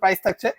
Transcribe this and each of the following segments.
Price থাকছে।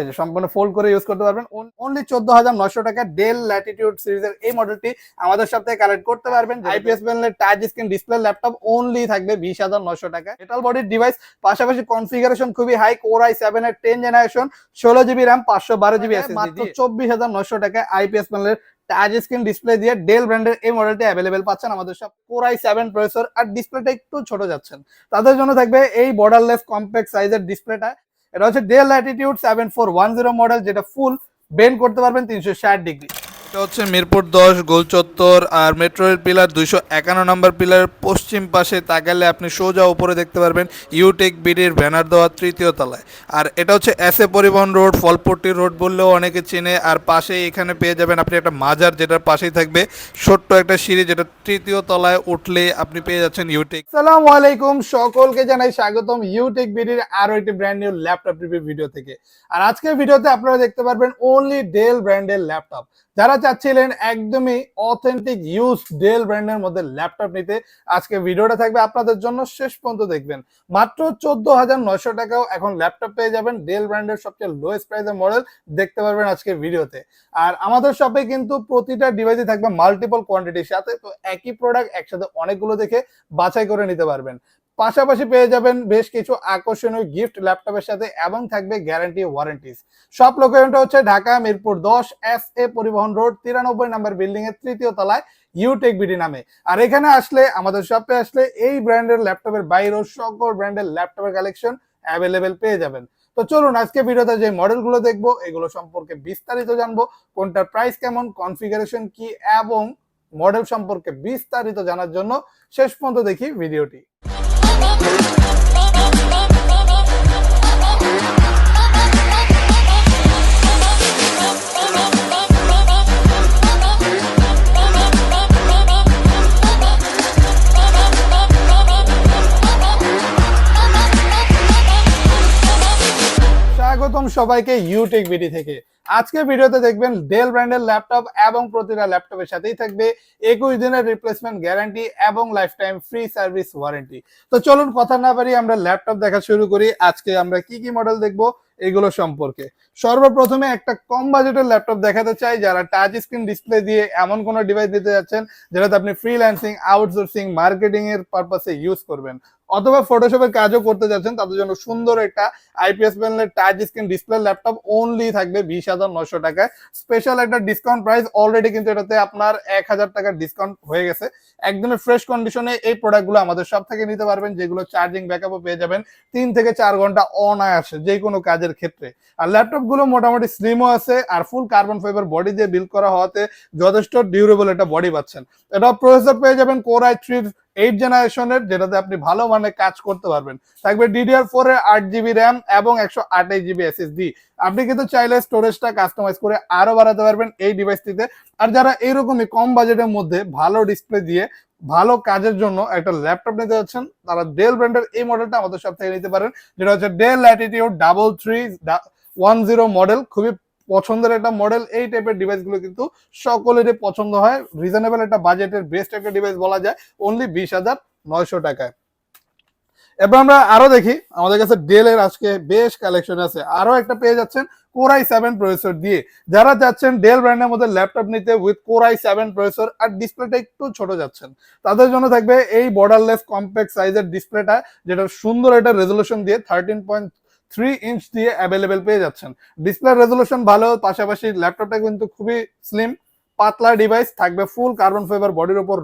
এই যে সম্পূর্ণ ফোল্ড করে ইউজ করতে পারবেন। অনলি চোদ্দ হাজার নশো টাকা ডেল ল্যাটিটিউড সিরিজের এই মডেলটি আমাদের সাথে কালেক্ট করতে পারবেন। আইপিএস প্যানেলের touch screen display laptop only থাকবে বিশ হাজার নশো টাকা। মেটাল বডির ডিভাইস পাশাপাশি কনফিগারেশন খুবই হাই কোর আই সেভেন এর টেন জেনারেশন ষোলো জিবি র্যাম পাঁচশো বারো জিবি আছে মাত্র চব্বিশ হাজার নশো টাকায় আইপিএস প্যানেলের টাচ স্ক্রিন ডিসপ্লে দিয়ে ডেল ব্র্যান্ডের এই মডেলটি অ্যাভেলেবেল পাচ্ছেন আমাদের সব কোর আই সেভেন প্রসেসর আর ডিসপ্লেটা একটু ছোট যাচ্ছেন। তাদের জন্য থাকবে এই বর্ডারলেস কম্প্যাক্ট সাইজের ডিসপ্লেটা এটা হচ্ছে Dell Latitude seven four one zero model যেটা ফুল বেন্ড করতে পারবেন তিনশো ষাট ডিগ্রি এটা হচ্ছে মিরপুর দশ, গোল চত্বর আর মেট্রো রেল পিলার দুইশো একান্ন নম্বর পিলারের পশ্চিম পাশে তাকালে আপনি সোজা উপরে দেখতে পারবেন ইউটেক বিডির ব্যানার দেওয়া তৃতীয় তলায়। আর এটা হচ্ছে এস এ পরিবহন রোড, ফলপট্টি রোড বললেও অনেকে চেনে। আর পাশে এখানে পেয়ে যাবেন আপনি একটা মাজার যেটার পাশেই থাকবে। ছোট্ট একটা সিঁড়ি যেটা তৃতীয় তলায় উঠলে আপনি পেয়ে যাচ্ছেন ইউটেক সালাম আলাইকুম, সকলকে জানাই স্বাগতম ইউটেক বিডির আরও একটি brand new laptop review video থেকে। আর আজকের ভিডিওতে আপনারা দেখতে পারবেন অনলি ডেল ব্র্যান্ডের ল্যাপটপ যারা চাচ্ছিলেন একদমই অথেন্টিক ইউজ ডেল ব্র্যান্ডের মধ্যে ল্যাপটপ নিতে। আজকে ভিডিওটা থাকবে আপনাদের জন্য, শেষ পর্যন্ত দেখবেন। মাত্র চোদ্দ হাজার নয়শো টাকাও এখন ল্যাপটপ পেয়ে যাবেন ডেল ব্র্যান্ডের সবচেয়ে লোয়েস্ট প্রাইসের মডেল দেখতে পারবেন আজকের ভিডিওতে আর আমাদের শপে কিন্তু প্রতিটা ডিভাইসে থাকবে মাল্টিপল কোয়ান্টিটির সাথে, তো একই প্রোডাক্ট একসাথে অনেকগুলো দেখে বাছাই করে নিতে পারবেন। পাশাপাশি পেয়ে যাবেন বেশ কিছু আকর্ষণীয় গিফট ল্যাপটপের সাথে এবং থাকবে গ্যারান্টি ওয়ারেন্টিস সব লোকেশনটা হচ্ছে ঢাকা মিরপুর দশ এস এ পরিবহন রোড তিরানব্বই নাম্বার বিল্ডিং এর তৃতীয় তলায় ইউটেক বিডি নামে। আর এখানে আসলে, আমাদের শপে আসলে এই ব্র্যান্ডের ল্যাপটপের বাইরেও সকল ব্র্যান্ডের ল্যাপটপের কালেকশন অ্যাভেলেবেল পেয়ে যাবেন। তো চলুন আজকে ভিডিওতে যে মডেলগুলো দেখব, এগুলো সম্পর্কে বিস্তারিত জানব, কোনটার প্রাইস কেমন কনফিগারেশন কি, এবং মডেল সম্পর্কে বিস্তারিত জানার জন্য শেষ পর্যন্ত দেখি ভিডিওটি। সবাইকে ইউটেক বিডি থেকে। আজকে ভিডিওতে দেখবেন ডেল ব্র্যান্ডের ল্যাপটপ এবং প্রতিটা ল্যাপটপের সাথেই থাকবে একুশ দিনের রিপ্লেসমেন্ট গ্যারান্টি এবং life time free service warranty তো চলুন কথা না বাড়িয়ে আমরা ল্যাপটপ দেখা শুরু করি। আজকে আমরা কি কি মডেল দেখব এগুলো সম্পর্কে। সর্বপ্রথমে একটা কম বাজেটের ল্যাপটপ দেখাতে চাই, যারা টাচ স্ক্রিন ডিসপ্লে দিয়ে এমন কোনো ডিভাইস দিতে যাচ্ছেন যেটাতে আপনি ফ্রিল্যান্সিং আউটসোর্সিং মার্কেটিং এর পারপাসে ইউজ করবেন। অথবা ফটোশপের কাজও করতে যাচ্ছেন, তাদের জন্য সুন্দর একটা আইপিএস প্যানেলের touch screen display laptop only থাকবে বিশ হাজার নশো টাকায়। স্পেশাল একটা ডিসকাউন্ট প্রাইস অলরেডি কিন্তু এটাতে আপনার এক হাজার টাকার ডিসকাউন্ট হয়ে গেছে। একদমই ফ্রেশ কন্ডিশনে এই প্রোডাক্টগুলো আমাদের সব থেকে নিতে পারবেন, যেগুলো চার্জিং ব্যাকআপও পেয়ে যাবেন। তিন থেকে চার ঘণ্টা অনায়াসে যে কোনো কাজের ক্ষেত্রে। আর ল্যাপটপগুলো মোটামুটি স্লিমও আছে, আর ফুল কার্বন ফাইবার বডি দিয়ে বিল্ড করা হওয়াতে যথেষ্ট ডিউরেবল একটা বডি পাচ্ছেন। এটা প্রসেসর পেয়ে যাবেন কোরআই থ্রি এইট জেনারেশনের যেটাতে আপনি ভালো মানে কাজ করতে পারবেন। থাকবে ডিডিআর ফোর এর আট জিবি র্যাম এবং একশো আঠাশ জিবি এসএসডি আপনি কিন্তু চাইলে স্টোরেজটা কাস্টমাইজ করে আরও বাড়াতে পারবেন এই ডিভাইসটিতে আর যারা এইরকমই কম বাজেটের মধ্যে ভালো ডিসপ্লে দিয়ে ভালো কাজের জন্য একটা ল্যাপটপ নিতে যাচ্ছেন, তারা ডেল ব্র্যান্ডের এই মডেলটা আমাদের সব থেকে নিতে পারেন। যেটা হচ্ছে Dell Latitude double three one zero model খুবই পছন্দের একটা মডেল এই টাইপের ডিভাইসগুলো কিন্তু সকলেরই পছন্দ হয়। রিজনেবল একটা বাজেটের বেস্ট একটা ডিভাইস বলা যায় অনলি বিশ হাজার নয়শো টাকায়। এবার আমরা আরও দেখি, আমাদের কাছে ডেল এর আজকে বেশ কালেকশন আছে। আরও একটা পেয়ে যাচ্ছেন কোরাই সেভেন প্রসেসর দিয়ে। যারা যাচ্ছেন ডেল ব্র্যান্ডের মধ্যে ল্যাপটপ নিতে with core i seven processor আর ডিসপ্লেটা একটু ছোট যাচ্ছেন, তাদের জন্য থাকবে এই বর্ডারলেস কম্প্যাক্ট সাইজের ডিসপ্লেটা যেটা সুন্দর একটা রেজলিউশন দিয়ে থার্টিন পয়েন্ট থ্রি ইঞ্চ দিয়ে অ্যাভেলেবেল পেয়ে যাচ্ছেন। ডিসপ্লে রেজলিউশন ভালো, পাশাপাশি ল্যাপটপটা কিন্তু খুবই স্লিম পাতলা ডিভাইস থাকবে ফুল কার্বন ফাইবার বডির উপর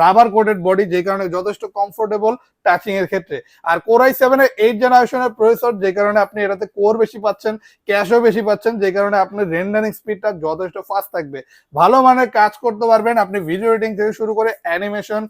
রাবার কোটেড বডি যে কারণে যথেষ্ট কমফোর্টেবল টাচিং এর ক্ষেত্রে। আর কোরাই সেভেনের এইট জেনারেশনের প্রসেসর যে কারণে আপনি এটাতে কোর বেশি পাচ্ছেন ক্যাশও বেশি পাচ্ছেন, যে কারণে আপনার রেন্ডারিং স্পিডটা যথেষ্ট ফাস্ট থাকবে। ভালো মানের কাজ করতে পারবেন, আপনি ভিডিও এডিটিং থেকে শুরু করে অ্যানিমেশন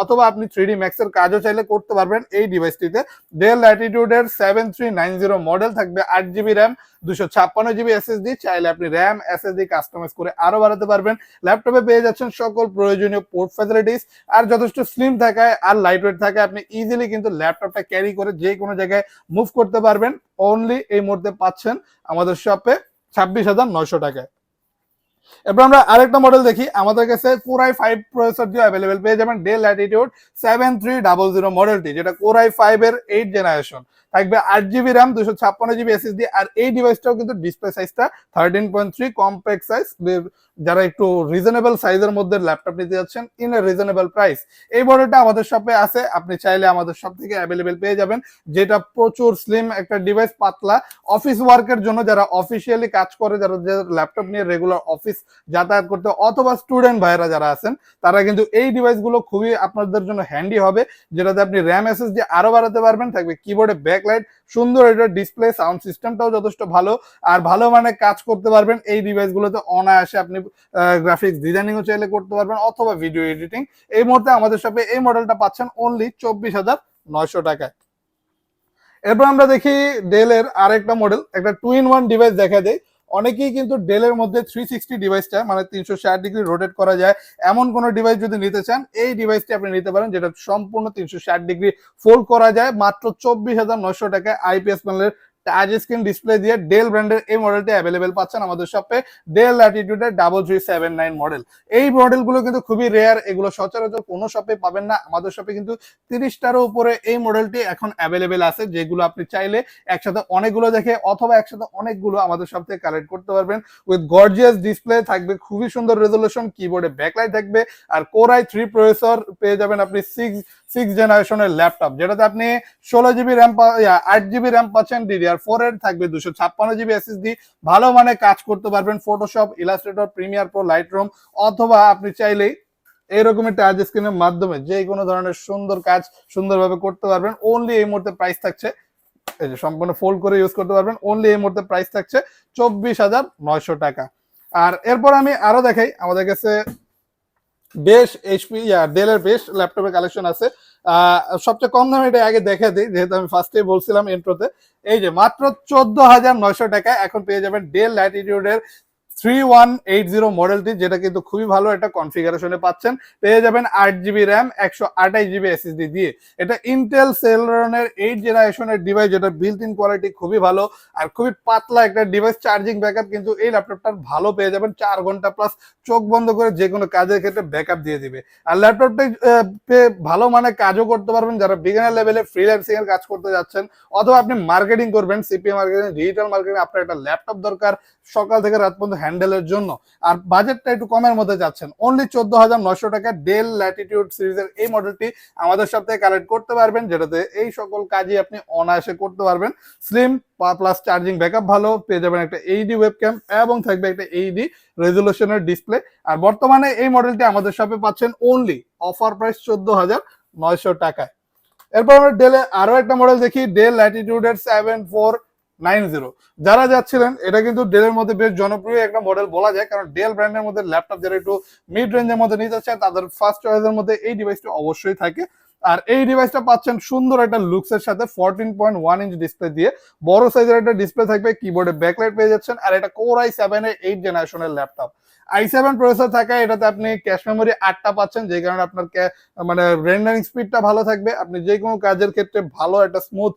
অথবা আপনি থ্রি ডি ম্যাক্সের কাজও চাইলে করতে পারবেন এই ডিভাইসটিতে Dell ল্যাটিটিউডের seven three nine zero model থাকবে আট জিবি র্যাম দুশো ছাপ্পান্ন জিবি এসএসডি চাইলে আপনি র্যাম এসএসডি কাস্টমাইজ করে আরও বাড়াতে পারবেন। ল্যাপটপে পেয়ে যাচ্ছেন সকল প্রয়োজনীয় পোর্ট ফ্যাসিলিটিস আর যথেষ্ট স্লিম থাকায় আর লাইট ওয়েট থাকায় আপনি ইজিলি কিন্তু ল্যাপটপটা ক্যারি করে যে কোনো জায়গায় মুভ করতে পারবেন। অনলি এই মুহূর্তে পাচ্ছেন আমাদের শপে ছাব্বিশ হাজার নয়শো টাকায়। এরপর আমরা আরেকটা মডেল দেখি। আমাদের কাছে কোরাই ফাইভ প্রসেসর দিয়ে অ্যাভেলেবেল পেয়ে যাবেন Dell Latitude seven three double zero মডেলটি যেটা কোরাই ফাইভ এর এইট জেনারেশন থাকবে আট জিবি র্যাম দুশো ছাপ্পান্ন জিবি এসএসডি আর এই ডিভাইসটাও কিন্তু ডিসপ্লে সাইজটা thirteen point three compact size যারা একটু রিজনেবল সাইজের মধ্যে ল্যাপটপ নিতে যাচ্ছেন ইন এ রিজনেবল প্রাইস এই মডেলটা আমাদের শপে আছে। আপনি চাইলে আমাদের শপ থেকে অ্যাভেলেবেল পেয়ে যাবেন। যেটা প্রচুর স্লিম একটা ডিভাইস পাতলা অফিস ওয়ার্কের জন্য যারা অফিসিয়ালি কাজ করে, যারা ল্যাপটপ নিয়ে রেগুলার অফিস যাতায়াত করতে, অথবা স্টুডেন্ট ভাইরা যারা আছেন, তারা কিন্তু এই ডিভাইসগুলো খুবই আপনাদের জন্য হ্যান্ডি হবে, যেটাতে আপনি র্যাম এসএসডি আরও বাড়াতে পারবেন, থাকবে কিবোর্ডে ব্যাকলাইট সুন্দর এটা ডিসপ্লে সাউন্ড সিস্টেমটাও যথেষ্ট ভালো, আর ভালো মানে কাজ করতে পারবেন এই ডিভাইসগুলোতে অনায়াসে আপনি গ্রাফিক্স ডিজাইনিংও চাইলে করতে পারবেন অথবা ভিডিও এডিটিং এই মুহূর্তে আমাদের শপে এই মডেলটা পাচ্ছেন অনলি চব্বিশ হাজার নয়শো টাকায়। এরপর আমরা দেখি ডেলের আরেকটা মডেল একটা টু ইন ওয়ান ডিভাইস দেখা দেয়। অনেকেই কিন্তু ডেলের মধ্যে থ্রি সিক্সটি ডিভাইসটা মানে তিনশো ষাট ডিগ্রি রোটেট করা যায়। এমন কোনো ডিভাইস যদি নিতে চান, এই ডিভাইসটি আপনি নিতে পারেন যেটা সম্পূর্ণ তিনশো ষাট ডিগ্রি ফোল্ড করা যায়। মাত্র চব্বিশ হাজার নয়শো টাকায় আইপিএস প্যানেলের টাচ স্ক্রিন ডিসপ্লে দিয়ে ডেল ব্র্যান্ডের এই মডেলটি অ্যাভেলেবেল পাচ্ছেন আমাদের শপে Dell ল্যাটিটিউডের double three seven nine model এই মডেলগুলো কিন্তু খুবই রেয়ার এগুলো সচরাচর কোনো শপে পাবেন না। আমাদের শপে কিন্তু তিরিশটারও উপরে এই মডেলটি এখন অ্যাভেলেবেল আছে, যেগুলো আপনি চাইলে একসাথে অনেকগুলো দেখে অথবা একসাথে অনেকগুলো আমাদের শপ থেকে কালেক্ট করতে পারবেন। উইথ গর্জিয়াস ডিসপ্লে থাকবে, খুবই সুন্দর রেজলিউশন কিবোর্ডে ব্যাকলাইট থাকবে, আর কোরাই থ্রি প্রসেসর পেয়ে যাবেন আপনি সিক্স সিক্স জেনারেশনের ল্যাপটপ যেটাতে আপনি ষোলো জিবি র্যাম আট জিবি র্যাম পাচ্ছেন ডিডিআর ফোর এর থাকবে দুশো ছাপ্পান্ন জিবি এসএসডি ভালো মানে কাজ করতে পারবেন Photoshop Illustrator Premiere Pro Lightroom অথবা আপনি চাইলেই এইরকমের টাচ স্ক্রিনের মাধ্যমে যে কোনো ধরনের সুন্দর কাজ সুন্দরভাবে করতে পারবেন। ওনলি এই মুহূর্তে প্রাইস থাকছে, এই যে সম্পূর্ণ ফোল্ড করে ইউজ করতে পারবেন। ওনলি এই মুহূর্তে প্রাইস থাকছে চব্বিশ হাজার নয়শো টাকা। আর এরপর আমি আরও দেখাই, আমাদের কাছে বেশ এইচপি ডেলের বেশ ল্যাপটপের কালেকশন আছে। সবচেয়ে কম দামে এটা আগে দেখে দিই, যেহেতু আমি ফার্স্টে বলছিলাম ইন্ট্রোতে এই যে, মাত্র চোদ্দ হাজার নয়শো টাকায় এখন পেয়ে যাবেন ডেল ল্যাটিটিউডের থ্রি ওয়ান এইট জিরো মডেলটি যেটা কিন্তু খুবই ভালো একটা কনফিগারেশনে পাচ্ছেন। পেয়ে যাবেন আট জিবি র্যাম একশো আঠাইশ জিবি এসএসডি দিয়ে। এটা ইন্টেল সেলরনের এইট জেনারেশনের ডিভাইস যেটা বিল্ট ইন কোয়ালিটি খুবই ভালো আর খুবই পাতলা একটা ডিভাইস চার্জিং ব্যাকআপ কিন্তু এই ল্যাপটপটার ভালো পেয়ে যাবেন চার ঘণ্টা প্লাস চোখ বন্ধ করে যে কোনো কাজের ক্ষেত্রে ব্যাকআপ দিয়ে দিবে। আর ল্যাপটপটা ভালো মানে কাজও করতে পারবেন যারা বিগিনার লেভেলে ফ্রিল্যান্সিং এর কাজ করতে যাচ্ছেন, অথবা আপনি মার্কেটিং করবেন সিপিএ মার্কেটিং ডিজিটাল মার্কেটিং আপনার একটা ল্যাপটপ দরকার সকাল থেকে রাত পর্যন্ত হ্যান্ডেলের জন্য। আর বাজেটটা একটু কমের মধ্যে যাচ্ছেন। অনলি চোদ্দ হাজার নয়শো টাকা ডেল ল্যাটিটিউড সিরিজের এই মডেলটি আমাদের সাথে কালেক্ট করতে পারবেন, যেটাতে এই সকল কাজই আপনি অনায়াসে করতে পারবেন। স্লিম প্লাস চার্জিং ব্যাকআপ ভালো, পেয়ে যাবেন একটা এইডি ওয়েবক্যাম এবং থাকবে একটা এইডি রেজলিউশনের ডিসপ্লে আর বর্তমানে এই মডেলটি আমাদের শপে পাচ্ছেন অনলি অফার প্রাইস চোদ্দ হাজার নয়শো টাকায়। এরপর আমরা ডেলে আরও একটা মডেল দেখি ডেল ল্যাটিটিউডের সেভেন ফোর নাইন জিরো। যারা যাচ্ছিলেন, এটা কিন্তু ডেলের মধ্যে বেশ জনপ্রিয় একটা মডেল বলা যায়, কারণ ডেল ব্র্যান্ডের মধ্যে ল্যাপটপ যারা একটু মিড রেঞ্জের মধ্যে নিয়ে যাচ্ছে তাদের ফার্স্ট চয়েসের মধ্যে এই ডিভাইসটি অবশ্যই থাকে। আর এই ডিভাইসটা পাচ্ছেন সুন্দর একটা লুকসের সাথে fourteen point one inch display দিয়ে। বড় সাইজের একটা ডিসপ্লে থাকবে কিবোর্ডে ব্যাকলাইট পেয়ে যাচ্ছেন, আর এটা কোর আই সেভেন এর এইট জেনারেশনের ল্যাপটপ আই সেভেন প্রসেসর থাকায় এটাতে আপনি ক্যাশ মেমোরি আটটা পাচ্ছেন, যে কারণে আপনার মানে রেন্ডারিং স্পিডটা ভালো থাকবে। আপনি যে কোনো কাজের ক্ষেত্রে ভালো একটা স্মুথ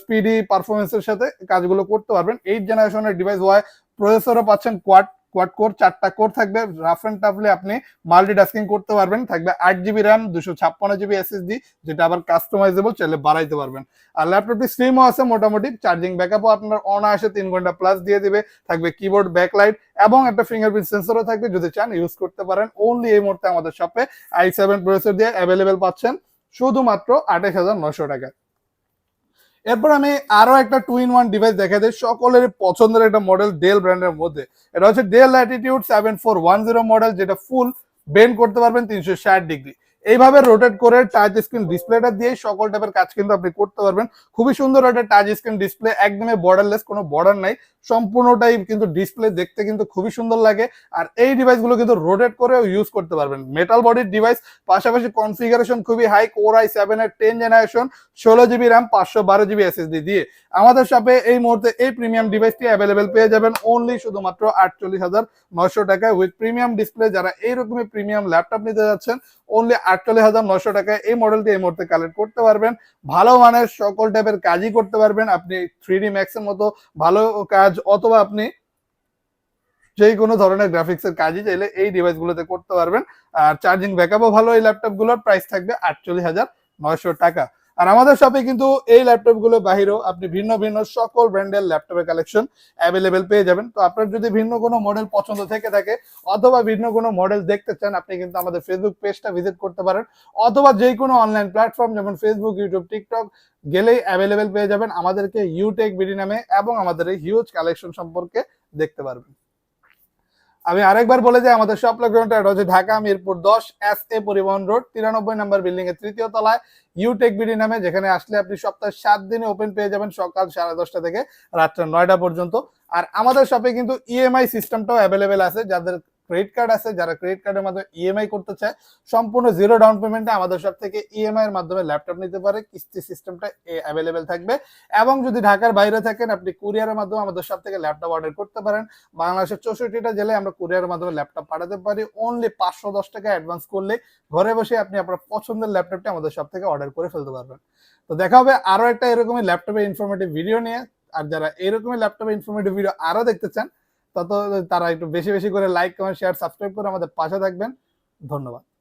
স্পিডি পারফরমেন্সের সাথে কাজগুলো করতে পারবেন। এইট জেনারেশনের ডিভাইস হয় প্রসেসরও পাচ্ছেন কোয়াড কোয়াড কোর চারটা কোর থাকবে। রাফ অ্যান্ড টাফলি আপনি মাল্টি মাল্টিটাস্কিং করতে পারবেন। থাকবে আট জিবি র্যাম দুশো ছাপ্পান্ন জিবি এসএসডি যেটা আবার কাস্টমাইজেবল চাইলে বাড়াইতে পারবেন। আর ল্যাপটপটি স্লিমও আছে মোটামুটি চার্জিং ব্যাকআপও আপনার অনায়াসে তিন ঘণ্টা প্লাস দিয়ে দিবে। থাকবে কিবোর্ড ব্যাকলাইট এবং একটা ফিঙ্গারপ্রিন্ট সেন্সরও থাকবে, যদি চান ইউজ করতে পারেন। ওনলি এই মুহূর্তে আমাদের শপে আই সেভেন প্রসেসর দিয়ে অ্যাভেলেবেল পাচ্ছেন। শুধুমাত্র আঠাশ হাজার নশো টাকা এরপর আমি আরও একটা টু ইন ওয়ান ডিভাইস দেখা দিই। সকলের পছন্দের একটা মডেল ডেল ব্র্যান্ডের মধ্যে। এটা হচ্ছে Dell Latitude seven four one zero model যেটা ফুল বেন্ড করতে পারবেন তিনশো ষাট ডিগ্রি এইভাবে রোটেট করে টাচ স্ক্রিন ডিসপ্লেটা দিয়ে সকল টাইপের কাজ কিন্তু আপনি করতে পারবেন। খুবই সুন্দর একটা টাচ স্ক্রিন ডিসপ্লে একদমই বর্ডারলেস কোনো বর্ডার নাই। সম্পূর্ণটাই কিন্তু ডিসপ্লে দেখতে কিন্তু খুবই সুন্দর লাগে। আর এই ডিভাইসগুলো কিন্তু রোটেট করেও ইউজ করতে পারবেন। মেটাল বডির ডিভাইস পাশাপাশি কনফিগারেশন খুবই হাই কোর আই সেভেন এর টেন জেনারেশন ষোলো জিবি র্যাম পাঁচশো বারো জিবি এসএসডি দিয়ে। আমাদের শপে এই মুহূর্তে এই প্রিমিয়াম ডিভাইসটি অ্যাভেলেবেল পেয়ে যাবেন অনলি শুধুমাত্র আটচল্লিশ হাজার নয়শো টাকায়। উইথ প্রিমিয়াম ডিসপ্লে যারা এইরকমই প্রিমিয়াম ল্যাপটপ নিতে যাচ্ছেন অনলি আটচল্লিশ হাজার নশো টাকায় এই মডেলটি এই মুহূর্তে কালেক্ট করতে পারবেন। ভালো মানের সকল টাইপের কাজই করতে পারবেন। আপনি থ্রি ডি ম্যাক্সের মতো ভালো কাজ অথবা আপনি যে কোনো ধরনের গ্রাফিক্সের কাজই চাইলে এই ডিভাইসগুলোতে করতে পারবেন। আর চার্জিং ব্যাকআপও ভালো এই ল্যাপটপগুলোর প্রাইস থাকবে আটচল্লিশ হাজার নয়শো টাকা। আর আমাদের শপে কিন্তু এই ল্যাপটপগুলো বাহিরেও আপনি ভিন্ন ভিন্ন সকল ব্র্যান্ডের ল্যাপটপের কালেকশন অ্যাভেলেবেল পেয়ে যাবেন। তো আপনার যদি ভিন্ন কোনো মডেল পছন্দ থেকে থাকে অথবা ভিন্ন কোনো মডেল দেখতে চান, আপনি কিন্তু আমাদের ফেসবুক পেজটা ভিজিট করতে পারেন। অথবা যে কোনো অনলাইন প্ল্যাটফর্ম যেমন ফেসবুক ইউটিউব টিকটক গেলেই অ্যাভেলেবেল পেয়ে যাবেন। আমাদেরকে ইউটেক বিডি নামে এবং আমাদের এই হিউজ কালেকশন সম্পর্কে দেখতে পারবেন। আমি আরেকবার বলে যাই, আমাদের সব লোকেশনটা হচ্ছে ঢাকা মিরপুর দশ এস এ পরিবহন রোড তিরানব্বই নম্বর বিল্ডিং এর তৃতীয় তলায় ইউটেক বিডি নামে, যেখানে আসলে আপনি সপ্তাহে সাত দিনে ওপেন পেয়ে যাবেন সকাল সাড়ে দশটা থেকে রাত্রে নয়টা পর্যন্ত। আর আমাদের শপে কিন্তু ইএমআই সিস্টেমটাও অ্যাভেলেবেল আছে, যাদের ক্রেডিট কার্ড আছে, যারা ক্রেডিট কার্ডের মাধ্যমে ইএমআই করতে চায়, সম্পূর্ণ জিরো ডাউন পেমেন্টে আমাদের সব থেকে ইএমআই এর মাধ্যমে ল্যাপটপ নিতে পারে, কিস্তি সিস্টেমটা অ্যাভেলেবেল থাকবে। এবং যদি ঢাকার বাইরে থাকেন, আপনি কুরিয়ারের মাধ্যমে আমাদের সব থেকে ল্যাপটপ অর্ডার করতে পারেন। বাংলাদেশের চৌষট্টিটা জেলায় আমরা কুরিয়ারের মাধ্যমে ল্যাপটপ পাঠাতে পারি। অনলি পাঁচশো দশ টাকা অ্যাডভান্স করলে ঘরে বসে আপনি আপনার পছন্দের ল্যাপটপটি আমাদের সব থেকে অর্ডার করে ফেলতে পারবেন। তো দেখা হবে আরও একটা এরকমই ল্যাপটপের ইনফরমেটিভ ভিডিও নিয়ে। আর যারা এরকমই ল্যাপটপের ইনফরমেটিভ ভিডিও আরও দেখতে চান তত তারা একটু বেশি বেশি করে লাইক কমেন্ট শেয়ার সাবস্ক্রাইব করে আমাদের পাশে থাকবেন। ধন্যবাদ।